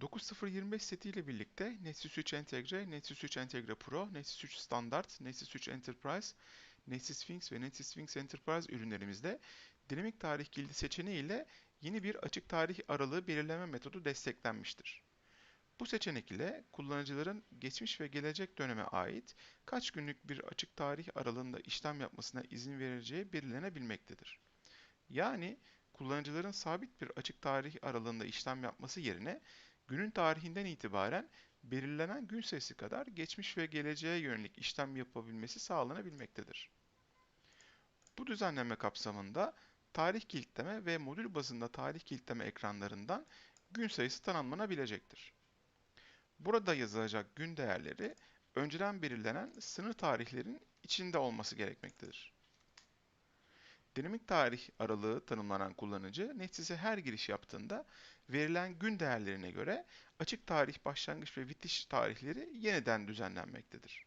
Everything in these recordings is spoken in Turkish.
9025 setiyle birlikte Netsys 3 Entegre, Netsys 3 Entegre Pro, Netsys 3 Standard, Netsys 3 Enterprise, Netsys Sphinx ve Netsys Sphinx Enterprise ürünlerimizde dinamik tarih kilidi seçeneği ile yeni bir açık tarih aralığı belirleme metodu desteklenmiştir. Bu seçenek ile kullanıcıların geçmiş ve gelecek döneme ait kaç günlük bir açık tarih aralığında işlem yapmasına izin verileceği belirlenebilmektedir. Yani kullanıcıların sabit bir açık tarih aralığında işlem yapması yerine günün tarihinden itibaren belirlenen gün sayısı kadar geçmiş ve geleceğe yönelik işlem yapabilmesi sağlanabilmektedir. Bu düzenleme kapsamında tarih kilitleme ve modül bazında tarih kilitleme ekranlarından gün sayısı tanımlanabilecektir. Burada yazılacak gün değerleri önceden belirlenen sınır tarihlerin içinde olması gerekmektedir. Dinamik tarih aralığı tanımlanan kullanıcı Netsys'e her giriş yaptığında verilen gün değerlerine göre açık tarih başlangıç ve bitiş tarihleri yeniden düzenlenmektedir.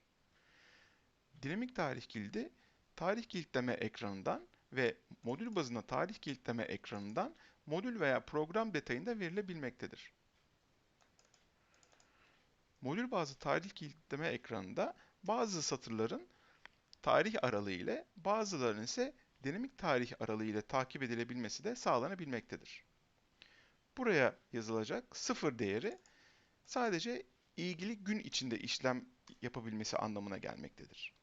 Dinamik tarih kilidi tarih kilitleme ekranından ve modül bazında tarih kilitleme ekranından modül veya program detayında verilebilmektedir. Modül bazlı tarih kilitleme ekranında bazı satırların tarih aralığı ile bazılarının ise dinamik tarih aralığı ile takip edilebilmesi de sağlanabilmektedir. Buraya yazılacak sıfır değeri sadece ilgili gün içinde işlem yapabilmesi anlamına gelmektedir.